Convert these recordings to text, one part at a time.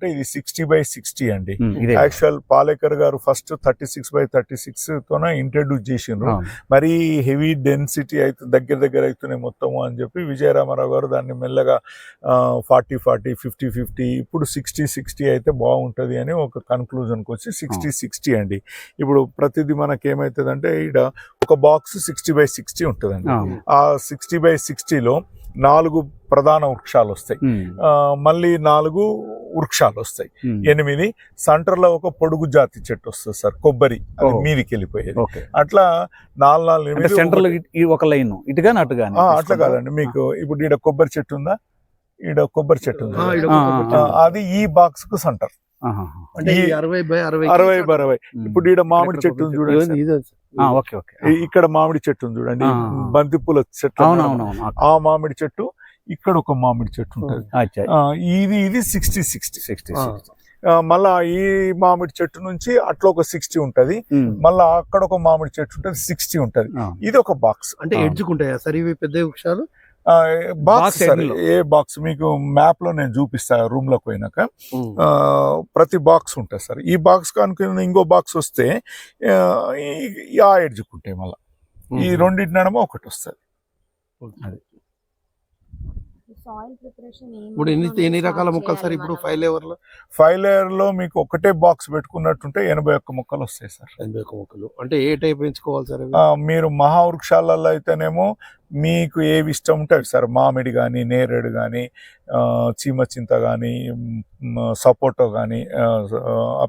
అనుకుంటే ఇది sixty by sixty అండి. యాక్చువల్ పాలేకర్ గారు first thirty six by thirty six తోన introduce చేసిండ్రు. మరీ హెవీ డెన్సిటీ అయితే దగ్గర దగ్గర అవుతున్నాయి మొత్తము అని చెప్పి విజయరామారావు గారు దాన్ని మెల్లగా ఫార్టీ ఫార్టీ ఫిఫ్టీ ఫిఫ్టీ ఇప్పుడు సిక్స్టీ సిక్స్టీ అయితే బాగుంటుంది అని ఒక కన్క్లూజన్కి వచ్చి సిక్స్టీ సిక్స్టీ అండి. ఇప్పుడు ప్రతిదీ మనకి ఏమవుతుందంటే ఇక్కడ ఒక బాక్స్ సిక్స్టీ బై సిక్స్టీ ఉంటుందండి. ఆ. సిక్స్టీ బై సిక్స్టీలో నాలుగు ప్రధాన వృక్షాలు వస్తాయి. మళ్ళీ నాలుగు వృక్షాలు వస్తాయి. ఎనిమిది సెంటర్లో ఒక పొడుగు జాతి చెట్టు వస్తుంది సార్ కొబ్బరి అది. మీదికి వెళ్ళిపోయేది. అట్లా నాలుగు నాలుగు సెంటర్ ఒక లైన్ ఇటు గాని అటు గాని ఆ, అట్లా కాదండి మీకు ఇప్పుడు ఈడ కొబ్బరి చెట్టు ఉందా? ఈడ కొబ్బరి చెట్టు ఉంది. అది ఈ బాక్స్కు సెంటర్. అంటే అరవై బై అరవై అరవై బై అరవై. ఉమ్. ఇప్పుడు ఈడ మామిడి చెట్టు చూడండి చెట్టు. సార్. ఇది ఆ, ఓకే ఓకే. ఈ- ఇక్కడ మామిడి చెట్టు చూడండి. ఆ. బంతి పూల చెట్టు ఆ మామిడి చెట్టు ఇక్కడ ఒక మామిడి చెట్టు ఉంటుంది. ఇది ఇది సిక్స్టీ సిక్స్టీ సిక్స్టీ. మళ్ళా ఈ మామిడి చెట్టు నుంచి అట్లా ఒక సిక్స్టీ ఉంటది. మళ్ళా అక్కడ ఒక మామిడి చెట్టు ఉంటది సిక్స్టీ ఉంటది. ఇది ఒక బాక్స్ అంటే. ఎడ్జుకుంటాయా సార్ ఇవి పెద్ద వృక్షాలు? బాక్స్. ఏ బాక్స్ మీకు మ్యాప్లో నేను చూపిస్తా రూమ్లోకి పోయినాక. ఆ, ప్రతి బాక్స్ ఉంటుంది సార్. ఈ బాక్స్ కనుక ఇంకో బాక్స్ వస్తే ఆ, ఎడ్జుకుంటాయి మళ్ళీ. ఈ రెండింటి నడమ ఒకటి వస్తుంది. సాయిల్ ప్రిపరేషన్ ఇప్పుడు ఎన్ని ఎన్ని రకాల మొక్కలు సార్ ఇప్పుడు ఫైవ్ లేవర్లో? ఫైవ్ లేయర్లో మీకు ఒకటే బాక్స్ పెట్టుకున్నట్టుంటే ఎనభై ఒక్క మొక్కలు వస్తాయి సార్. ఎనభై ఒక్క మొక్కలు. అంటే ఏ టైప్ ఎంచుకోవాలి సార్ మీరు మహావృక్షాలలో అయితేనేమో మీకు ఏవి ఇష్టం ఉంటాయి సార్. మామిడి కానీ నేరేడు కానీ చీమ చింత కానీ సపోటో కానీ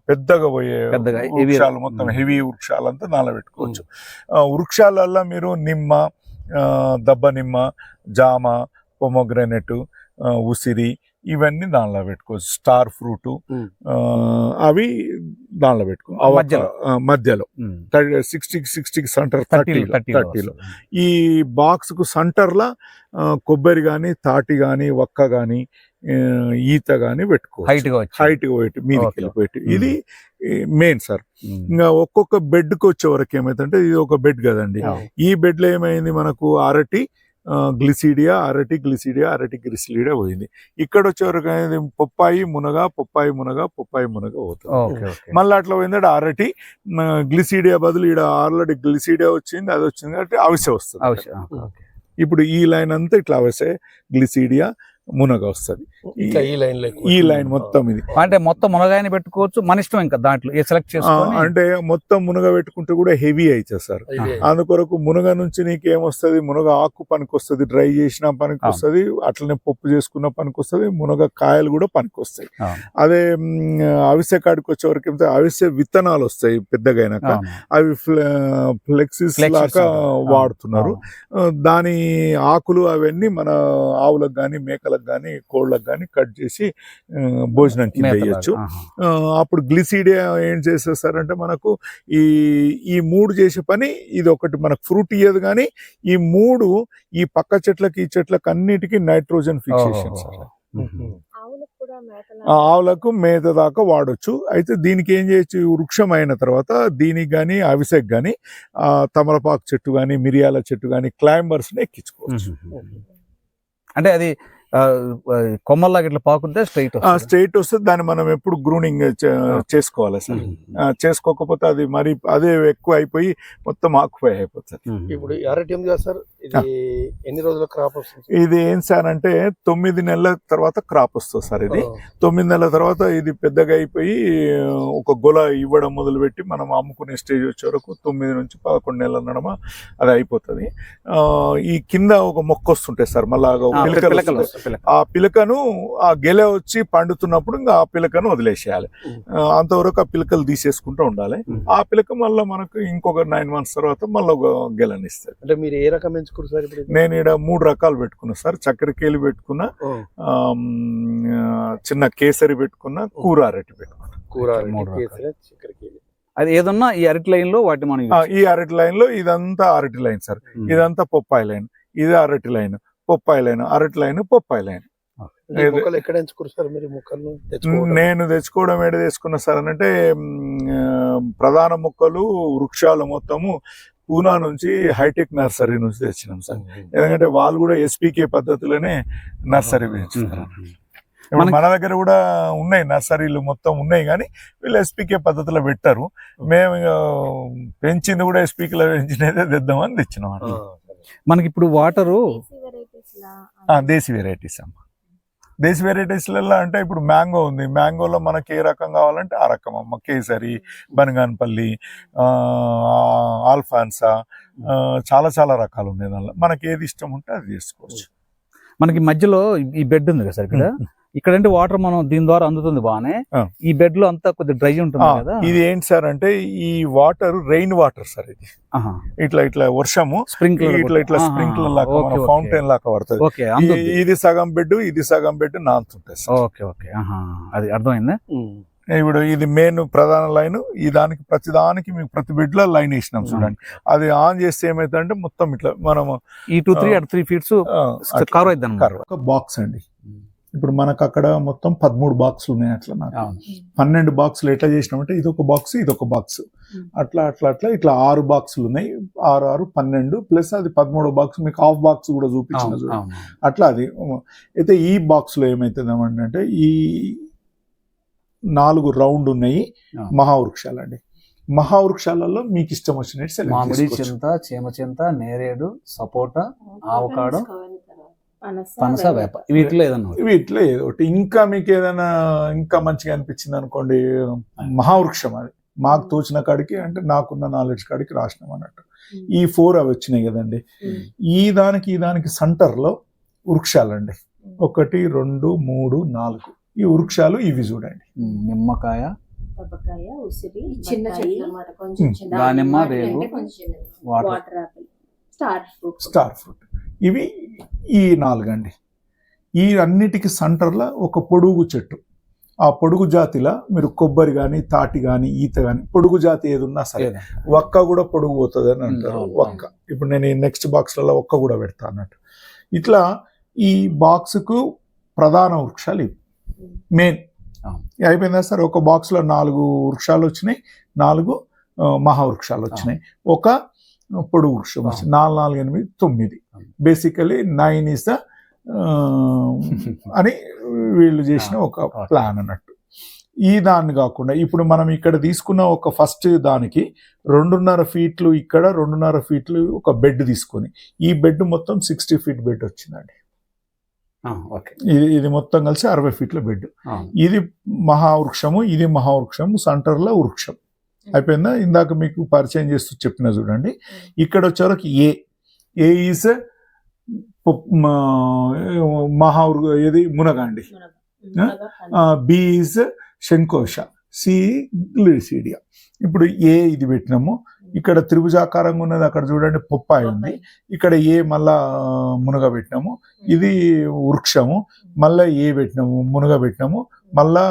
పెద్దగా పోయే వృక్షాలు మొత్తం. హెవీ వృక్షాలంతా నానబెట్టుకోవచ్చు. ఆ, వృక్షాలల్లో మీరు నిమ్మ దబ్బ నిమ్మ జామ పొమోగ్రనెట్ ఉసిరి ఇవన్నీ దానిలో పెట్టుకోవచ్చు స్టార్ ఫ్రూట్. అవి దానిలో పెట్టుకో మధ్యలో. సిక్స్టీకి సిక్స్టీకి సెంటర్ థర్టీలో థర్టీలో ఈ బాక్స్కు సెంటర్లో కొబ్బరి కానీ తాటి కానీ వక్క కానీ ఈత కానీ పెట్టుకో హైట్గా వచ్చి హైట్గా పెట్టి మీదకి. వెళ్ళిపోయి. ఇది మెయిన్ సార్. ఇంకా ఒక్కొక్క బెడ్కి వచ్చే వరకు ఏమైందంటే ఇది ఒక బెడ్ కదండి. ఈ బెడ్లో ఏమైంది మనకు అరటి గ్లిసిడియా అరటి గ్లిసిడియా అరటి గ్లిసిడియా పోయింది. ఇక్కడ వచ్చే వరకు అనేది పొప్పాయి మునగ పొప్పాయి మునగ పొప్పాయి మునగ పోతుంది. మళ్ళీ అట్లా పోయిందంటే అరటి గ్లిసిడియా బదులు ఇక్కడ ఆల్రెడీ గ్లిసిడియా వచ్చింది అది వచ్చింది కాబట్టి అవిసె వస్తుంది. అవసరం ఓకే. ఇప్పుడు ఈ లైన్ అంతా ఇట్లా అవిసె గ్లిసిడియా మునగ వస్తుంది. ఇట్లా ఈ లైన్ ఈ లైన్ మొత్తం ఇది. అంటే మొత్తం మునగాయని పెట్టుకోవచ్చు మన ఇష్టం ఇంకా దాంట్లో ఏ సెలెక్ట్ చేసుకొని. అంటే మొత్తం మునగ పెట్టుకుంటే కూడా హెవీ అవుతుంది సార్. అందుకొరకు మునగ నుంచి నీకు ఏమొస్తుంది? మునగ ఆకు పనికి వస్తుంది డ్రై చేసిన పనికి. వస్తుంది అట్లనే పప్పు చేసుకున్న పనికి వస్తుంది మునగ కాయలు కూడా పనికి వస్తాయి. అదే అవిసె కాడికి వచ్చే వరకు ఏమిటి, అవిసె విత్తనాలు వస్తాయి పెద్దగా అయినాక అవును. అవి ఫ్లెక్సిస్ లాగా. వాడుతున్నారు. దాని ఆకులు అవన్నీ మన ఆవులకు కానీ మేకలకు కానీ కోళ్ళకు కానీ కట్ చేసి భోజనం కింద. వేయచ్చు. అప్పుడు గ్లిసిడియా ఏం చేసేస్తారంటే మనకు ఈ ఈ మూడు చేసే పని ఇది ఒకటి మనకు ఫ్రూట్ ఇయ్యదు కానీ ఈ మూడు ఈ పక్క చెట్లకి ఈ చెట్లకి అన్నిటికీ నైట్రోజన్ ఫిక్సేషన్. ఆవులకు మేత దాకా వాడొచ్చు. అయితే దీనికి ఏం చేయొచ్చు? వృక్షం అయిన తర్వాత దీనికి కానీ అవిసెకి కానీ తమలపాకు చెట్టు కానీ మిరియాల చెట్టు కానీ క్లైంబర్స్ని ఎక్కించుకోవచ్చు. అంటే అది కొమ్మల్లాగా ఇట్లా పాకుతే స్ట్రైట్ స్ట్రైట్ వస్తే దాన్ని మనం ఎప్పుడు గ్రూనింగ్ చేసుకోవాలి సార్ చేసుకోకపోతే అది మరి అదే ఎక్కువ అయిపోయి మొత్తం ఆకుపై అయిపోతుంది. ఇప్పుడు అరటి సార్ ఇది ఎన్ని రోజుల క్రాప్ వస్తుంది? ఇది ఏం సార్ అంటే తొమ్మిది నెలల తర్వాత క్రాప్ వస్తుంది సార్ ఇది. తొమ్మిది నెలల తర్వాత ఇది పెద్దగా అయిపోయి ఒక గొల ఇవ్వడం మొదలుపెట్టి మనం అమ్ముకునే స్టేజ్ వచ్చే వరకు తొమ్మిది నుంచి పదకొండు నెలల నడమ అది అయిపోతుంది. ఆ, ఈ కింద ఒక మొక్క వస్తుంటాయి సార్ మళ్ళా పిలకలు. ఆ పిలకను ఆ గెల వచ్చి పండుతున్నప్పుడు ఇంకా ఆ పిలకను వదిలేసేయాలి. అంతవరకు ఆ పిలకలు తీసేసుకుంటూ ఉండాలి. ఆ పిలక మళ్ళీ మనకు ఇంకొక నైన్ మంత్స్ తర్వాత మళ్ళీ ఒక గెలని ఇస్తుంది. అంటే మీరు ఏ రకం ఎంచుకున్నారు సార్? నేను ఇక్కడ మూడు రకాలు పెట్టుకున్నా సార్. చక్కెరకేళి పెట్టుకున్నా చిన్న కేసరి పెట్టుకున్నా కూర అరటి పెట్టుకున్నా. కూర. అది ఏదన్నా ఈ అరటి లైన్లో వాటి మనం ఈ అరటి లైన్లో ఇదంతా అరటి లైన్ సార్. ఇదంతా పొప్పాయి లైన్. ఇది అరటి లైన్. పొప్పాయి లైన్ అరటి లైన్ పొప్పాయి లైన్. మొక్కలు ఎక్కడ సార్ మీరు? తెచ్చుకోవడం? నేను తెచ్చుకోవడం ఏడ తెచ్చుకున్నా సార్ అని అంటే ప్రధాన మొక్కలు వృక్షాలు మొత్తము పూనా నుంచి హైటెక్ నర్సరీ నుంచి తెచ్చినాం సార్. ఎందుకంటే వాళ్ళు కూడా ఎస్పీకే పద్ధతిలోనే నర్సరీ పెంచుతారు మన దగ్గర కూడా ఉన్నాయి నర్సరీలు మొత్తం ఉన్నాయి కానీ వీళ్ళు ఎస్పీకే పద్ధతిలో పెట్టారు. మేము ఇక పెంచింది కూడా ఎస్పీకేలో పెంచినదే తెద్దామని తెచ్చినాం. మనకి ఇప్పుడు వాటరు దేశీ వెరైటీస్ అమ్మ. దేశీ వెరైటీస్లలో అంటే ఇప్పుడు మ్యాంగో ఉంది. మ్యాంగోలో మనకి ఏ రకం కావాలంటే ఆ రకం అమ్మ. కేసరి బనగానపల్లి ఆల్ఫాన్సా చాలా చాలా రకాలు ఉన్నాయి దానిలో. మనకి ఏది ఇష్టం ఉంటే అది చేసుకోవచ్చు. మనకి మధ్యలో ఈ బెడ్ ఉంది కదా సార్ ఇక్కడ? ఇక్కడ అంటే వాటర్ మనం దీని ద్వారా అందుతుంది బాగానే ఆ. ఈ బెడ్లో అంతా కొద్దిగా డ్రై ఉంటుంది కదా. ఇది ఏంటి సార్ అంటే ఈ వాటర్ రెయిన్ వాటర్ సార్ ఇది. ఇట్లా ఇట్లా వర్షము స్ప్రింక్లర్ ఇట్లా ఇట్లా స్ప్రింక్లర్ లాగా మన ఫౌంటైన్ లాగా పడుతుంది. ఇది సగం బెడ్ ఇది సగం బెడ్ నానుతుంటాయి సార్. Okay okay. అది అర్థమైందా? ఇప్పుడు ఇది మెయిన్ ప్రధాన లైన్. ఈ దానికి ప్రతి దానికి మీకు ప్రతి బెడ్లో లైన్ వేసినాం చూడండి. అది ఆన్ చేస్తే ఏమైతుందంటే మొత్తం ఇట్లా మనము ఈ టూ త్రీ. అటు త్రీ ఫీట్స్ కవర్ అవుతుంది బాక్స్ అండి. ఇప్పుడు మనకు అక్కడ మొత్తం పదమూడు బాక్సులు ఉన్నాయి అట్లా నాకు. పన్నెండు బాక్సులు ఎట్లా చేసినామంటే ఇది ఒక బాక్స్ ఇది ఒక బాక్స్ అట్లా అట్లా అట్లా ఇట్లా ఆరు బాక్సులు ఉన్నాయి. ఆరు ఆరు పన్నెండు ప్లస్ అది పదమూడు బాక్స్ మీకు హాఫ్ బాక్స్ కూడా చూపించిన. అట్లా అది. అయితే ఈ బాక్స్లో ఏమైతుంది అంటే ఈ నాలుగు రౌండ్ ఉన్నాయి ఆ. మహావృక్షాలండి. మహావృక్షాలలో మీకు ఇష్టం వచ్చినట్టు మామిడి చేసుకోవచ్చు. చింత చేమ చింత నేరేడు సపోటా ఆవకాడో, పనస వేప. వీటిలో ఏదన్నా ఒకటి. వీటిలో ఏదో ఒకటి. ఇంకా మీకు ఏదైనా ఇంకా మంచిగా అనిపించింది అనుకోండి మహావృక్షం అది. మాకు తోచిన కాడికి అంటే నాకున్న నాలెడ్జ్ కాడికి రాసినాం అన్నట్టు. ఈ ఫోర్ అవి వచ్చినాయి కదండి. ఈ దానికి ఈ దానికి సెంటర్లో వృక్షాలండి ఒకటి రెండు మూడు నాలుగు. ఈ వృక్షాలు ఇవి చూడండి. నిమ్మకాయ. చిన్న. చిన్న దానిమ్మ, రేగు. చిన్నది. Water. Water apple. Star fruit. Star fruit. ఇవి ఈ నాలుగండి. ఈ అన్నిటికి సెంటర్లో ఒక పొడుగు చెట్టు. ఆ పొడుగు జాతిలో మీరు కొబ్బరి కానీ తాటి కానీ ఈత కానీ పొడుగు జాతి ఏది ఉన్నా సరే. ఒక్క కూడా పొడుగు పోతుంది అని అంటారు ఒక్క. ఇప్పుడు నేను ఈ నెక్స్ట్ బాక్స్లలో ఒక్క కూడా పెడతా అన్నట్టు. ఇట్లా ఈ బాక్స్కు ప్రధాన వృక్షాలు ఇవి. మెయిన్. అయిపోయిందా సార్? ఒక బాక్స్లో నాలుగు వృక్షాలు వచ్చినాయి. నాలుగు మహావృక్షాలు వచ్చినాయి. ఒక పొడుగు వృక్షం వచ్చింది నాలుగు నాలుగు ఎనిమిది తొమ్మిది. బేసికలీ నైన్ ఇస్ ద అని వీళ్ళు చేసిన ఒక. ప్లాన్ అన్నట్టు ఈ దాన్ని కాకుండా ఇప్పుడు మనం ఇక్కడ తీసుకున్న ఒక ఫస్ట్ దానికి రెండున్నర ఫీట్లు ఇక్కడ రెండున్నర ఫీట్లు ఒక బెడ్ తీసుకొని ఈ బెడ్ మొత్తం సిక్స్టీ ఫీట్ బెడ్ వచ్చిందండి ఇది ఇది మొత్తం కలిసి అరవై ఫీట్ల బెడ్. ఇది మహావృక్షము ఇది మహావృక్షము సెంటర్లో వృక్షం అయిపోయిందా? ఇందాక మీకు పరిచయం చేస్తూ చెప్పిన చూడండి. ఇక్కడ వచ్చేవరకు ఏ. ఏ ఈజ్ మహావృ ఏది? మునగ. అండి బి ఈజ్ శంకోశ. సి లిరిసీడియా ఇప్పుడు ఏ ఇది పెట్టినాము? ఇక్కడ త్రిభుజాకారంగా ఉన్నది అక్కడ చూడండి పొప్పాయి ఉంది. ఇక్కడ ఏ మళ్ళా మునగ పెట్టినాము? ఇది వృక్షము. మళ్ళా ఏ పెట్టినాము? మునగ పెట్టినాము. మళ్ళా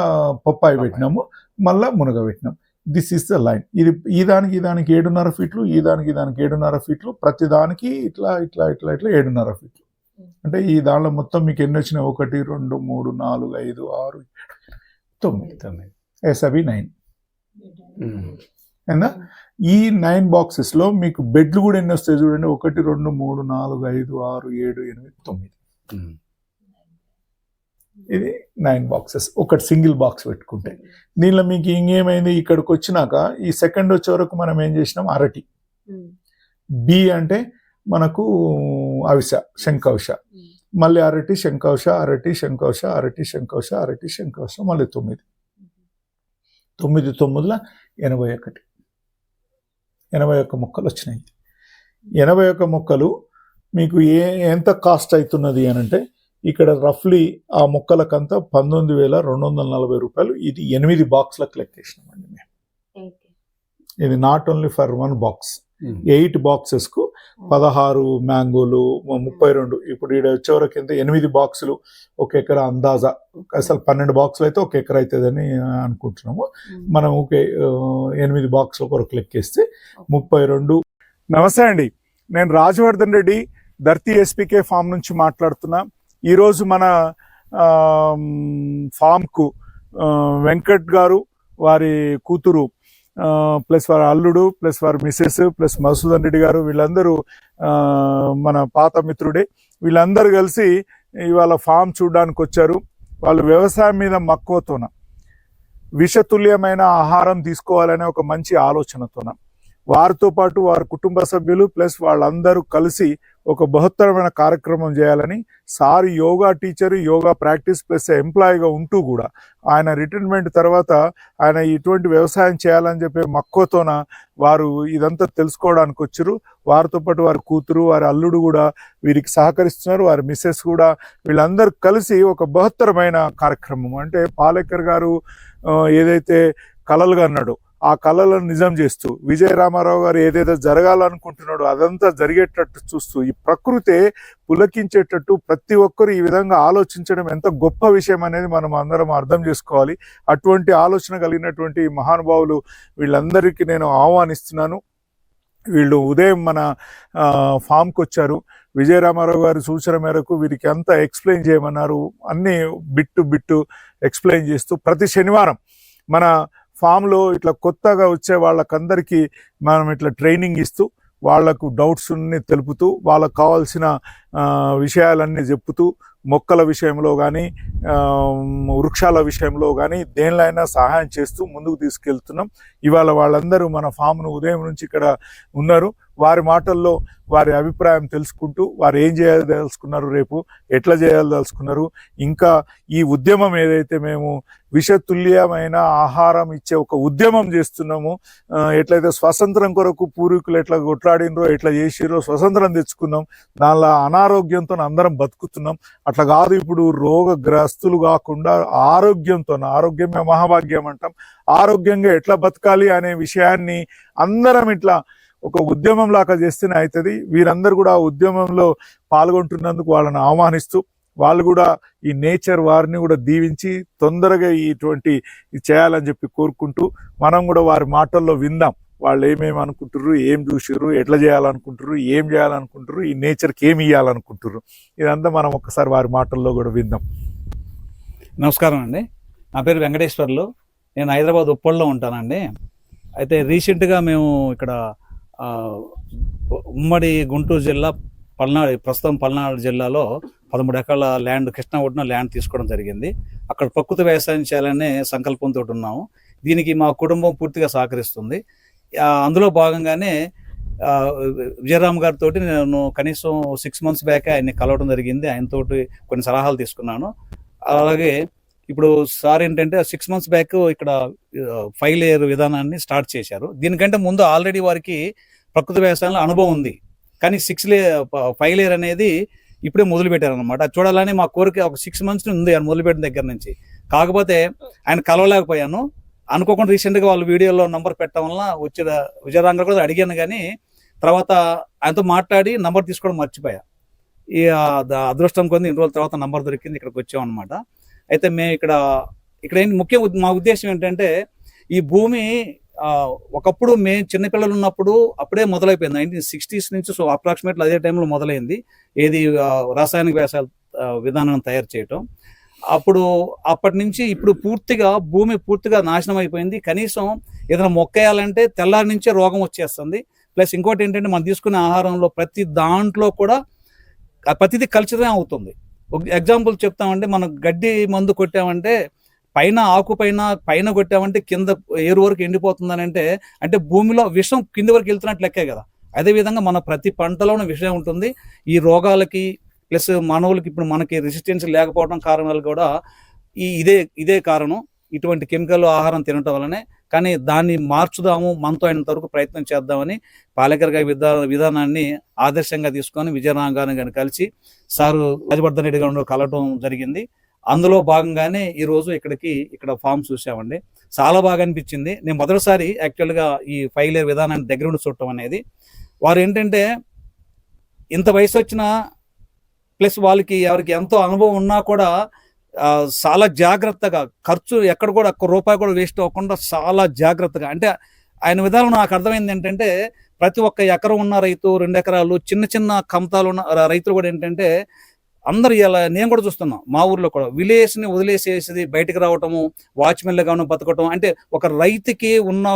పొప్పాయి పెట్టినాము. మళ్ళా మునగ పెట్టినాం దిస్ ఇస్ ద లైన్. ఇది ఈ దానికి ఈ దానికి ఏడున్నర ఫీట్లు ఈ దానికి ఈ దానికి ఏడున్నర ఫీట్లు ప్రతి దానికి ఇట్లా ఇట్లా ఇట్లా ఇట్లా ఏడున్నర ఫీట్లు. అంటే ఈ దానిలో మొత్తం మీకు ఎన్ని వచ్చినాయి? ఒకటి రెండు మూడు నాలుగు ఐదు ఆరు తొమ్మిది. తొమ్మిది. ఎస్ అవి నైన్ ఉమ్. అయినా ఈ నైన్ బాక్సెస్లో మీకు బెడ్లు కూడా ఎన్ని వస్తాయి చూడండి? ఒకటి రెండు మూడు నాలుగు ఐదు ఆరు ఏడు ఎనిమిది తొమ్మిది. ఉమ్. ఇది నైన్ బాక్సెస్ ఒకటి సింగిల్ బాక్స్ పెట్టుకుంటే. దీనిలో మీకు ఇంకేమైంది? ఇక్కడికి వచ్చినాక ఈ సెకండ్ వచ్చే వరకు మనం ఏం చేసినాం? అరటి. బి అంటే మనకు అవిస శంకౌష మళ్ళీ అరటి శంకౌష అరటి శంకౌష అరటి శంకౌష అరటి శంకౌష మళ్ళీ తొమ్మిది. తొమ్మిది తొమ్మిదిల ఎనభై ఒకటి. ఎనభై ఒక్క మొక్కలు వచ్చినాయి. ఎనభై ఒక్క మొక్కలు మీకు ఏ ఎంత కాస్ట్ అవుతున్నది అని అంటే ఇక్కడ రఫ్లీ ఆ మొక్కలకంతా పంతొమ్మిది వేల రెండు వందల నలభై రూపాయలు. ఇది ఎనిమిది బాక్స్లకు లెక్కేసినామండి మేము. ఇది not only for one box. Eight బాక్సెస్కు పదహారు మ్యాంగోలు ముప్పై రెండు. ఇప్పుడు ఈడ వచ్చేవరకు ఎంత? ఎనిమిది బాక్సులు ఒక ఎకర అందాజా. అసలు పన్నెండు బాక్సులు అయితే ఒక ఎకర అవుతుందని అనుకుంటున్నాము. మనం ఒక ఎనిమిది బాక్సుల కొరకు లెక్కేస్తే ముప్పై రెండు. నమస్తే అండి. నేను రాజవర్ధన్ రెడ్డి ధర్తీ ఎస్పీకే ఫామ్ నుంచి మాట్లాడుతున్నా. ఈరోజు మన ఫామ్కు వెంకట్ గారు వారి కూతురు ప్లస్ వారి అల్లుడు ప్లస్ వారి మిస్సెస్ ప్లస్ మసూదన్ రెడ్డి గారు వీళ్ళందరూ మన పాత మిత్రుడే. వీళ్ళందరూ కలిసి ఇవాళ ఫామ్ చూడడానికి వచ్చారు వాళ్ళు వ్యవసాయం మీద మక్కువతోన విషతుల్యమైన ఆహారం తీసుకోవాలనే ఒక మంచి ఆలోచనతోన. వారితో పాటు వారి కుటుంబ సభ్యులు ప్లస్ వాళ్ళందరూ కలిసి ఒక బృహత్తరమైన కార్యక్రమం చేయాలని sir yoga teacher yoga practice plus ఎంప్లాయీగా ఉంటూ కూడా ఆయన రిటైర్మెంట్ తర్వాత ఆయన ఇటువంటి వ్యవసాయం చేయాలని చెప్పే మక్కువతోన వారు ఇదంతా తెలుసుకోవడానికి వచ్చారు. వారితో పాటు వారి కూతురు వారి అల్లుడు కూడా వీరికి సహకరిస్తున్నారు. వారి మిస్సెస్ కూడా వీళ్ళందరూ కలిసి ఒక బృహత్తరమైన కార్యక్రమం. అంటే పాలేకర్ గారు ఏదైతే కలలుగా అన్నాడో ఆ కళలను నిజం చేస్తూ విజయ రామారావు గారు ఏదైతే జరగాలనుకుంటున్నాడో అదంతా జరిగేటట్టు చూస్తూ ఈ ప్రకృతే పులకించేటట్టు ప్రతి ఒక్కరు ఈ విధంగా ఆలోచించడం ఎంత గొప్ప విషయం అనేది మనం అందరం అర్థం చేసుకోవాలి. అటువంటి ఆలోచన కలిగినటువంటి మహానుభావులు వీళ్ళందరికీ నేను ఆహ్వానిస్తున్నాను. వీళ్ళు ఉదయం మన ఫామ్కి వచ్చారు విజయ రామారావు గారి సూచన మేరకు వీరికి అంతా ఎక్స్ప్లెయిన్ చేయమన్నారు. అన్నీ బిట్టు బిట్టు ఎక్స్ప్లెయిన్ చేస్తూ ప్రతి శనివారం మన ఫామ్లో ఇట్లా కొత్తగా వచ్చే వాళ్ళకందరికీ మనం ఇట్లా ట్రైనింగ్ ఇస్తూ వాళ్ళకు డౌట్స్ తెలుపుతూ వాళ్ళకు కావాల్సిన విషయాలన్నీ చెప్పుతూ మొక్కల విషయంలో కానీ వృక్షాల విషయంలో కానీ దేనిలో అయినా సహాయం చేస్తూ ముందుకు తీసుకెళ్తున్నాం. ఇవాళ వాళ్ళందరూ మన ఫామ్ను ఉదయం నుంచి ఇక్కడ ఉన్నారు. వారి మాటల్లో వారి అభిప్రాయం తెలుసుకుంటూ వారు ఏం చేయదలుచుకున్నారు రేపు ఎట్లా చేయదలుచుకున్నారు ఇంకా ఈ ఉద్యమం ఏదైతే మేము విషతుల్యమైన ఆహారం ఇచ్చే ఒక ఉద్యమం చేస్తున్నాము ఎట్లయితే స్వతంత్రం కొరకు పూర్వీకులు ఎట్లా కొట్లాడినరో ఎట్లా చేసిరో స్వతంత్రం తెచ్చుకున్నాం. దానిలో అనారోగ్యంతో అందరం బతుకుతున్నాం. అట్లా కాదు ఇప్పుడు రోగగ్రస్తులు కాకుండా ఆరోగ్యంతో ఆరోగ్యమే మహాభాగ్యం అంటాం. ఆరోగ్యంగా ఎట్లా బతకాలి అనే విషయాన్ని అందరం ఇట్లా ఒక ఉద్యమం లాగా చేస్తేనే అవుతుంది వీరందరూ కూడా ఆ ఉద్యమంలో పాల్గొంటున్నందుకు వాళ్ళని ఆహ్వానిస్తూ వాళ్ళు కూడా ఈ నేచర్ వారిని కూడా దీవించి తొందరగా ఇటువంటి ఇది చేయాలని చెప్పి కోరుకుంటూ మనం కూడా వారి మాటల్లో విందాం. వాళ్ళు ఏమేమి అనుకుంటారు ఏం చూసిర్రు ఎట్లా చేయాలనుకుంటారు ఏం చేయాలనుకుంటారు ఈ నేచర్కి ఏమి ఇవ్వాలనుకుంటారు ఇదంతా మనం ఒకసారి వారి మాటల్లో కూడా విందాం. నమస్కారం అండి. నా పేరు వెంకటేశ్వర్లు. నేను హైదరాబాద్ ఉప్పల్లో ఉంటానండి. అయితే రీసెంట్గా మేము ఇక్కడ ఉమ్మడి గుంటూరు జిల్లా పల్నాడు ప్రస్తుతం పల్నాడు జిల్లాలో పదమూడు ఎకరాల ల్యాండ్ కృష్ణా ఒడ్డున ల్యాండ్ తీసుకోవడం జరిగింది. అక్కడ ప్రకృతి వ్యవసాయం చేయాలనే సంకల్పంతో ఉన్నాము. దీనికి మా కుటుంబం పూర్తిగా సహకరిస్తుంది. అందులో భాగంగానే విజయరామ్ గారితో నేను కనీసం సిక్స్ మంత్స్ బ్యాక్ ఆయన్ని కలవడం జరిగింది. ఆయనతోటి కొన్ని సలహాలు తీసుకున్నాను. అలాగే ఇప్పుడు సార్ ఏంటంటే సిక్స్ మంత్స్ బ్యాక్ ఇక్కడ ఫైవ్ లేయర్ విధానాన్ని స్టార్ట్ చేశారు. దీనికంటే ముందు ఆల్రెడీ వారికి ప్రకృతి వ్యవసాయంలో అనుభవం ఉంది. కానీ సిక్స్ లే ఫైవ్ లేయర్ అనేది ఇప్పుడే మొదలు పెట్టారు చూడాలని మా కోరిక ఒక సిక్స్ మంత్స్ ఉంది ఆయన మొదలుపెట్టిన దగ్గర నుంచి. కాకపోతే ఆయన కలవలేకపోయాను. అనుకోకుండా రీసెంట్గా వాళ్ళు వీడియోలో నంబర్ పెట్టడం వల్ల వచ్చిన విజయరాంగ కూడా అడిగాను కానీ తర్వాత ఆయనతో మాట్లాడి నంబర్ తీసుకోవడం మర్చిపోయా. ఈ అదృష్టం కొంది ఇన్ని రోజుల తర్వాత నంబర్ దొరికింది ఇక్కడికి వచ్చాం అనమాట అయితే మేము ఇక్కడ ఇక్కడ ఏంటి ముఖ్య మా ఉద్దేశం ఏంటంటే ఈ భూమి ఒకప్పుడు మేము చిన్నపిల్లలు ఉన్నప్పుడు అప్పుడే మొదలైపోయింది. నైన్టీన్ సిక్స్టీస్ నుంచి సో అప్రాక్సిమేట్లీ అదే టైంలో మొదలైంది. ఏది రసాయనిక రాసాయనిక వ్యవసాయ విధానం తయారు చేయటం. అప్పుడు అప్పటి నుంచి ఇప్పుడు పూర్తిగా భూమి పూర్తిగా నాశనం అయిపోయింది. కనీసం ఏదైనా మొక్కేయాలంటే తెల్లారి నుంచే రోగం వచ్చేస్తుంది. ప్లస్ ఇంకోటి ఏంటంటే మనం తీసుకునే ఆహారంలో ప్రతి దాంట్లో కూడా ప్రతిదీ కల్చరే అవుతుంది. ఎగ్జాంపుల్ చెప్తామంటే మనం గడ్డి మందు కొట్టామంటే పైన ఆకు పైన పైన కొట్టామంటే కింద ఏరు వరకు ఎండిపోతుందని అంటే అంటే భూమిలో విషం కింది వరకు వెళ్తున్నట్లు లెక్కే కదా. అదే విధంగా మన ప్రతి పంటలోనూ విషయం ఉంటుంది. ఈ రోగాలకి ప్లస్ మానవులకి ఇప్పుడు మనకి రెసిస్టెన్స్ లేకపోవడం కారణాలు కూడా ఈ ఇదే ఇదే కారణం. ఇటువంటి కెమికల్ ఆహారం తినటం వల్లనే. కానీ దాన్ని మార్చుదాము మనతో అయినంత వరకు ప్రయత్నం చేద్దామని పాలేకర్ గారి విధా విధానాన్ని ఆదర్శంగా తీసుకొని విజయరామ్ గారిని కలిసి సారు రాజవర్ధన్ రెడ్డి గారు కలవటం జరిగింది. అందులో భాగంగానే ఈరోజు ఇక్కడికి ఇక్కడ ఫామ్ చూసామండి. చాలా బాగా అనిపించింది. నేను మొదటిసారి యాక్చువల్గా ఈ ఫైవ్ ఇయర్ విధానాన్ని దగ్గర ఉండి చూడటం అనేది. వారు ఏంటంటే ఇంత వయసు వచ్చినా ప్లస్ వాళ్ళకి ఎవరికి ఎంతో అనుభవం ఉన్నా కూడా చాలా జాగ్రత్తగా ఖర్చు ఎక్కడ కూడా ఒక్క రూపాయి కూడా వేస్ట్ అవ్వకుండా చాలా జాగ్రత్తగా. అంటే ఆయన విధానం నాకు అర్థమైంది ఏంటంటే ప్రతి ఒక్క ఎకరం ఉన్న రైతు రెండు ఎకరాలు చిన్న చిన్న కమతాలు ఉన్న రైతులు కూడా ఏంటంటే అందరు ఇలా నేను కూడా చూస్తున్నా మా ఊర్లో కూడా విలేజ్ని వదిలేసేసి బయటకు రావటము వాచ్మెన్లు గాను బతకటం. అంటే ఒక రైతుకి ఉన్న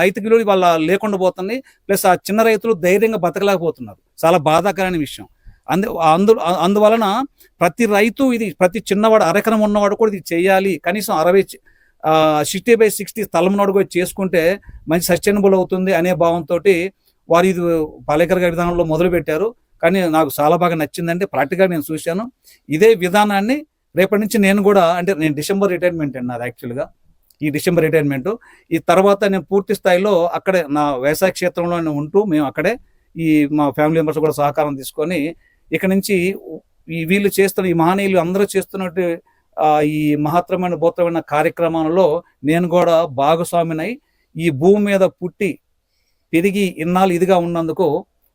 నైతిక విలువ వాళ్ళ లేకుండా పోతుంది ప్లస్ ఆ చిన్న రైతులు ధైర్యంగా బతకలేకపోతున్నారు. చాలా బాధాకరమైన విషయం. అందు అందు అందువలన ప్రతి రైతు ఇది ప్రతి చిన్నవాడు అరెకరం ఉన్నవాడు కూడా ఇది చేయాలి. కనీసం అరవై సిక్స్టీ బై సిక్స్టీ తలమునాడు కూడా చేసుకుంటే మంచి సస్టైనబుల్ అవుతుంది అనే భావంతో వారు ఇది పాలేకర్ గారి విధానంలో మొదలుపెట్టారు. కానీ నాకు చాలా బాగా నచ్చిందంటే ప్రాక్టికల్గా నేను చూశాను. ఇదే విధానాన్ని రేపటి నుంచి నేను కూడా అంటే నేను డిసెంబర్ రిటైర్మెంట్ అండి నాది యాక్చువల్గా. ఈ డిసెంబర్ రిటైర్మెంట్. ఈ తర్వాత నేను పూర్తి స్థాయిలో అక్కడే నా వ్యవసాయ క్షేత్రంలోనే ఉంటూ మేము అక్కడే ఈ మా ఫ్యామిలీ మెంబర్స్ కూడా సహకారం తీసుకొని ఇక్కడ నుంచి వీళ్ళు చేస్తున్న ఈ మహనీయులు అందరూ చేస్తున్నట్టు ఈ మహత్తరమైన భూతమైన కార్యక్రమాలలో నేను కూడా భాగస్వామినై ఈ భూమి మీద పుట్టి పెరిగి ఇన్నాళ్ళు ఇదిగా ఉన్నందుకు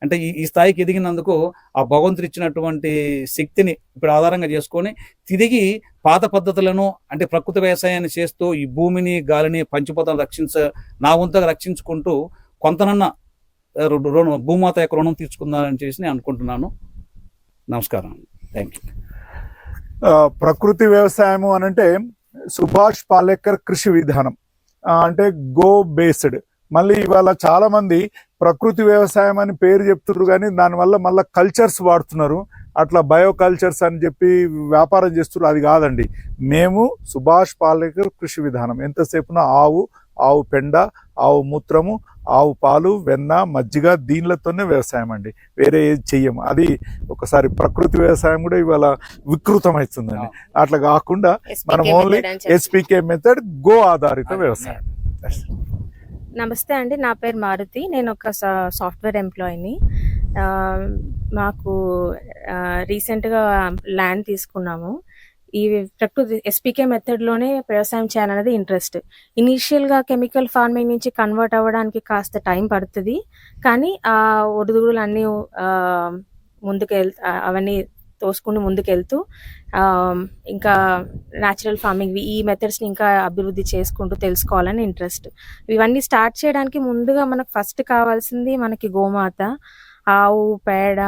అంటే ఈ ఈ స్థాయికి ఎదిగినందుకు ఆ భగవంతుడు ఇచ్చినటువంటి శక్తిని ఇప్పుడు ఆధారంగా చేసుకొని తిరిగి పాత పద్ధతులను అంటే ప్రకృతి వ్యవసాయాన్ని చేస్తూ ఈ భూమిని గాలిని పంచిపోతాను రక్షించ నా వంతుగా రక్షించుకుంటూ కొంతనన్న రు- రుణం భూమాత యొక్క రుణం తీర్చుకుందామని చేసి నేను అనుకుంటున్నాను. నమస్కారం. థ్యాంక్ యూ ప్రకృతి వ్యవసాయము అనంటే సుభాష్ పాలేకర్ కృషి విధానం. అంటే గో బేస్డ్. మళ్ళీ ఇవాళ చాలామంది ప్రకృతి వ్యవసాయం అని పేరు చెప్తున్నారు కానీ దానివల్ల మళ్ళీ కల్చర్స్ వాడుతున్నారు. అట్లా బయో కల్చర్స్ అని చెప్పి వ్యాపారం చేస్తున్నారు అది కాదండి. మేము సుభాష్ పాలేకర్ కృషి విధానం. ఎంతసేపున ఆవు ఆవు పెండ ఆవు మూత్రము ఆవు పాలు వెన్న మజ్జిగ దీనిలతోనే వ్యవసాయం అండి. వేరే ఏది చెయ్యము అది ఒకసారి ప్రకృతి వ్యవసాయం కూడా ఇవాళ వికృతమవుతుందండి అట్లా కాకుండా మనం ఓన్లీ ఎస్పీకే మెథడ్ గో ఆధారిత వ్యవసాయం. నమస్తే అండి. నా పేరు మారుతి. నేను ఒక సాఫ్ట్వేర్ ఎంప్లాయీని. మాకు రీసెంట్గా ల్యాండ్ తీసుకున్నాము. ఈ ప్రకృతి ఎస్పీకే మెథడ్లోనే వ్యవసాయం చేయాలనేది ఇంట్రెస్ట్ ఇనీషియల్గా కెమికల్ ఫార్మింగ్ నుంచి కన్వర్ట్ అవ్వడానికి కాస్త టైం పడుతుంది. కానీ ఆ ఒడిదుగుడులు అన్నీ ముందుకు వెళ్ అవన్నీ తోసుకుంటూ ముందుకెళ్తూ ఇంకా న్యాచురల్ ఫార్మింగ్ ఈ మెథడ్స్ని ఇంకా అభివృద్ధి చేసుకుంటూ తెలుసుకోవాలని ఇంట్రెస్ట్ ఇవన్నీ స్టార్ట్ చేయడానికి ముందుగా మనకు ఫస్ట్ కావాల్సింది మనకి గోమాత ఆవు పేడ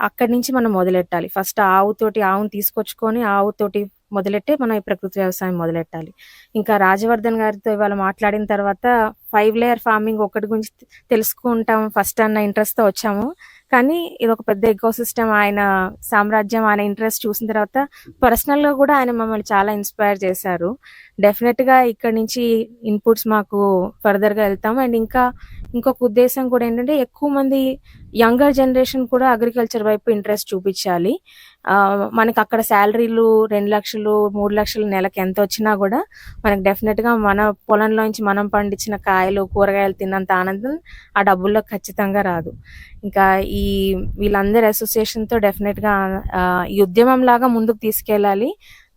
అక్కడి నుంచి మనం మొదలెట్టాలి. ఫస్ట్ ఆవుతోటి ఆవును తీసుకొచ్చుకొని ఆవుతోటి మొదలెట్టే మనం ఈ ప్రకృతి వ్యవసాయం మొదలెట్టాలి. ఇంకా రాజవర్ధన్ గారితో ఇవాళ మాట్లాడిన తర్వాత ఫైవ్ లేయర్ ఫార్మింగ్ ఒకటి గురించి తెలుసుకుంటాం. ఫస్ట్ అన్న ఇంట్రెస్ట్తో వచ్చాము. కానీ ఇది ఒక పెద్ద ఎకో సిస్టమ్ ఆయన సామ్రాజ్యం ఆయన ఇంట్రెస్ట్ చూసిన తర్వాత పర్సనల్గా కూడా ఆయన మమ్మల్ని చాలా ఇన్స్పైర్ చేశారు. డెఫినెట్గా ఇక్కడ నుంచి ఇన్పుట్స్ మాకు ఫర్దర్గా వెళ్తాం. అండ్ ఇంకా ఇంకొక ఉద్దేశం కూడా ఏంటంటే ఎక్కువ మంది యంగర్ జనరేషన్ కూడా అగ్రికల్చర్ వైపు ఇంట్రెస్ట్ చూపించాలి. ఆ, మనకి అక్కడ శాలరీలు రెండు లక్షలు మూడు లక్షలు నెలకు ఎంత వచ్చినా కూడా మనకు డెఫినెట్గా మన పొలంలో నుంచి మనం పండించిన కాయలు కూరగాయలు తిన్నంత ఆనందం ఆ డబ్బుల్లో ఖచ్చితంగా రాదు. ఇంకా ఈ వీళ్ళందరి అసోసియేషన్తో డెఫినెట్గా ఈ ఉద్యమం లాగా ముందుకు తీసుకెళ్ళాలి.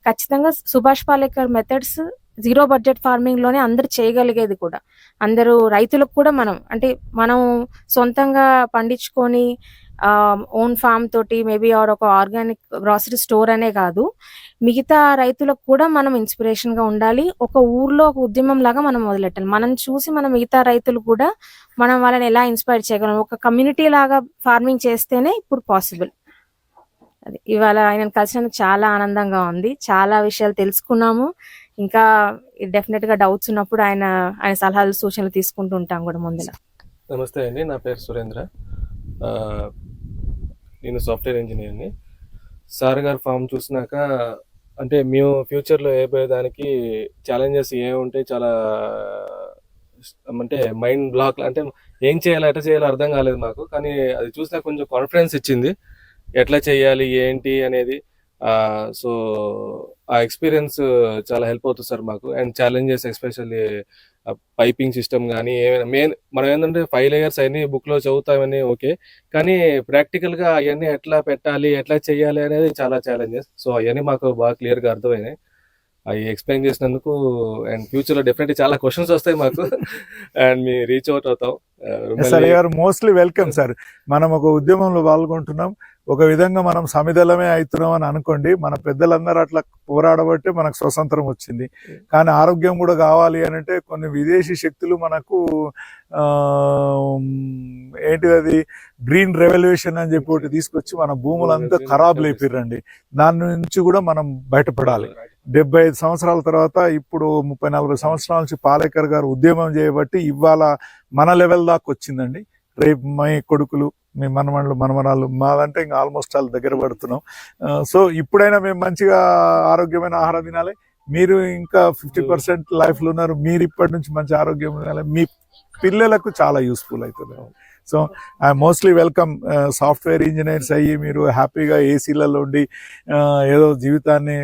ఖచ్చితంగా Subhash Palekar methods zero budget ఫార్మింగ్లోనే అందరు చేయగలిగేది కూడా. అందరూ రైతులకు కూడా మనం అంటే మనం సొంతంగా పండించుకొని ఓన్ ఫామ్ తోటి మేబీ ఆర్ ఒక ఆర్గానిక్ గ్రాసరీ స్టోర్ అనే కాదు. మిగతా రైతులకు కూడా మనం ఇన్స్పిరేషన్గా ఉండాలి. ఒక ఊర్లో ఒక ఉద్యమం లాగా మనం మొదలెట్టాలి. మనం చూసి మన మిగతా రైతులు కూడా మనం వాళ్ళని ఎలా ఇన్స్పైర్ చేయగలం? ఒక కమ్యూనిటీ లాగా ఫార్మింగ్ చేస్తేనే ఇప్పుడు పాసిబుల్ అది ఇవాళ ఆయన కలిసినందుకు చాలా ఆనందంగా ఉంది. చాలా విషయాలు తెలుసుకున్నాము. ఇంకా డెఫినెట్గా డౌట్స్ ఉన్నప్పుడు ఆయన ఆయన సలహాలు సూచనలు తీసుకుంటూ ఉంటాం కూడా ముందుల. నమస్తే అండి. నా పేరు సురేంద్ర. నేను సాఫ్ట్వేర్ ఇంజనీర్ని. సార్ గారు ఫామ్ చూసినాక అంటే మేము ఫ్యూచర్లో వేయబోయేదానికి ఛాలెంజెస్ ఏముంటే ఉంటాయి చాలా అంటే మైండ్ బ్లాక్ అంటే ఏం చేయాలి ఎట్లా చేయాలో అర్థం కాలేదు మాకు. కానీ అది చూసినా కొంచెం కాన్ఫిడెన్స్ ఇచ్చింది. ఎట్లా చేయాలి ఏంటి అనేది సో ఆ ఎక్స్పీరియన్స్ చాలా హెల్ప్ అవుతుంది సార్ మాకు. And challenges especially piping system కానీ ఏమైనా మెయిన్ మనం ఏంటంటే ఫైవ్ లేయర్స్ అన్ని బుక్లో చదువుతామని ఓకే కానీ ప్రాక్టికల్గా అవన్నీ ఎట్లా పెట్టాలి ఎట్లా చేయాలి అనేది చాలా ఛాలెంజెస్ సో అవన్నీ మాకు బాగా క్లియర్గా అర్థమైనాయి. అవి ఎక్స్ప్లెయిన్ చేసినందుకు అండ్ ఫ్యూచర్లో డెఫినెట్లీ చాలా క్వశ్చన్స్ వస్తాయి మాకు. అండ్ మీ రీచ్ అవుట్ అవుతాం. సార్ మోస్ట్లీ వెల్కమ్ సార్ మనం ఒక ఉద్యమంలో పాల్గొంటున్నాం. ఒక విధంగా మనం సమిధలమే అవుతున్నాం అని అనుకోండి మన పెద్దలందరూ అట్లా పోరాడబట్టే మనకు స్వతంత్రం వచ్చింది. కానీ ఆరోగ్యం కూడా కావాలి అని అంటే కొన్ని విదేశీ శక్తులు మనకు ఏంటిది అది గ్రీన్ రెవల్యూషన్ అని చెప్పి ఒకటి తీసుకొచ్చి మన భూములంతా ఖరాబ్ లేపిర్రండి. దాని నుంచి కూడా మనం బయటపడాలి. డెబ్బై ఐదు సంవత్సరాల తర్వాత ఇప్పుడు ముప్పై నలభై సంవత్సరాల నుంచి పాలేకర్ గారు ఉద్యమం చేయబట్టి ఇవాళ మన లెవెల్ దాకా వచ్చిందండి. రేపు మీ కొడుకులు మీ మనమళ్ళు మనమరాలు మాదంటే ఇంకా ఆల్మోస్ట్ ఆల్ దగ్గర పడుతున్నాం. సో ఇప్పుడైనా మేము మంచిగా ఆరోగ్యమైన ఆహారం తినాలి. మీరు ఇంకా ఫిఫ్టీ పర్సెంట్ లైఫ్లో ఉన్నారు. మీరు ఇప్పటి నుంచి మంచి ఆరోగ్యం తినాలి మీ పిల్లలకు చాలా యూస్ఫుల్ అవుతుంది. So I mostly welcome software engineers అయ్యి మీరు హ్యాపీగా ఏసీలలో ఉండి ఏదో జీవితాన్ని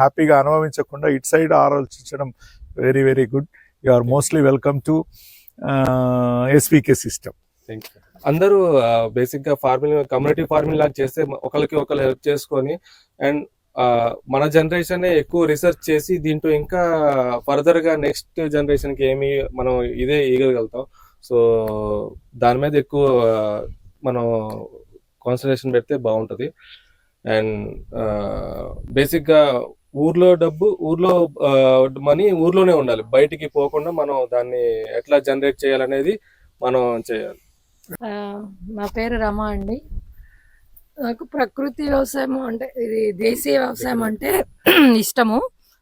హ్యాపీగా అనుభవించకుండా ఇటు సైడ్ ఆలోచించడం very very good you are mostly welcome to SVK system Thank అందరూ బేసిక్గా ఫార్మింగ్ కమ్యూనిటీ ఫార్మింగ్ లాగా చేస్తే ఒకరికి ఒకరు హెల్ప్ చేసుకొని అండ్ మన జనరేషన్ ఎక్కువ రీసెర్చ్ చేసి దీంట్లో ఇంకా ఫర్దర్గా నెక్స్ట్ జనరేషన్కి ఏమి మనం ఇదే ఇవ్వగలుగుతాం సో దాని మీద ఎక్కువ మనం కాన్సన్ట్రేషన్ పెడితే బాగుంటుంది. అండ్ బేసిక్గా ఊర్లో డబ్బు ఊర్లో మనీ ఊర్లోనే ఉండాలి. బయటికి పోకుండా మనం దాన్ని ఎట్లా జనరేట్ చేయాలనేది మనం చేయాలి. నా పేరు రమ అండి. నాకు ప్రకృతి వ్యవసాయం అంటే ఇది దేశీయ వ్యవసాయం అంటే ఇష్టము.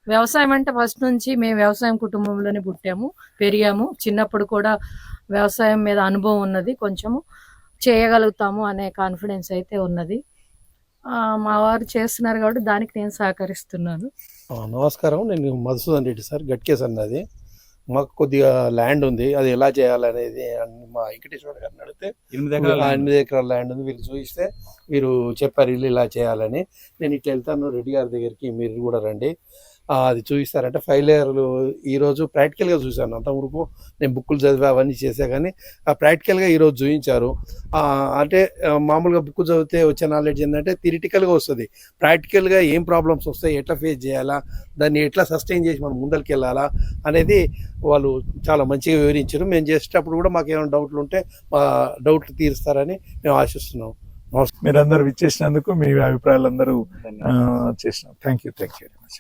వ్యవసాయం అంటే ఫస్ట్ నుంచి మేము వ్యవసాయం కుటుంబంలోనే పుట్టాము పెరిగాము. చిన్నప్పుడు కూడా వ్యవసాయం మీద అనుభవం ఉన్నది కొంచెము చేయగలుగుతాము అనే కాన్ఫిడెన్స్ అయితే ఉన్నది. మా వారు చేస్తున్నారు కాబట్టి దానికి నేను సహకరిస్తున్నాను. నమస్కారం. నేను మధుసూదన్ రెడ్డి సార్ గట్కేస్ అన్నది మాకు కొద్దిగా ల్యాండ్ ఉంది. అది ఎలా చేయాలనేది అని మా వెంకటేశ్వర గారిని అడిగితే ఎనిమిది ఎకరాలు ల్యాండ్ ఉంది. వీళ్ళు చూపిస్తే వీరు చెప్పారు ఇల్లు ఇలా చేయాలని. నేను ఇట్లా వెళ్తాను రెడ్డి గారి దగ్గరికి మీరు కూడా రండి. అది చూపిస్తారంటే ఫైవ్ లేయర్లు ఈరోజు ప్రాక్టికల్గా చూశాను. అంత వరకు నేను బుక్కులు చదివి అవన్నీ చేసా కానీ ఆ ప్రాక్టికల్గా ఈరోజు చూపించారు అంటే మామూలుగా బుక్ చదివితే వచ్చే నాలెడ్జ్ ఏంటంటే థిరిటికల్గా వస్తుంది. ప్రాక్టికల్గా ఏం ప్రాబ్లమ్స్ వస్తాయి ఎట్లా ఫేస్ చేయాలా దాన్ని ఎట్లా సస్టైన్ చేసి మనం ముందరికి వెళ్ళాలా అనేది వాళ్ళు చాలా మంచిగా వివరించారు. మేము చేసేటప్పుడు కూడా మాకు ఏమైనా డౌట్లు ఉంటే మా డౌట్లు తీరుస్తారని మేము ఆశిస్తున్నాం. మీరందరూ విచ్చేసినందుకు మీ అభిప్రాయాలు అందరూ చేసినాం. Thank you thank you very much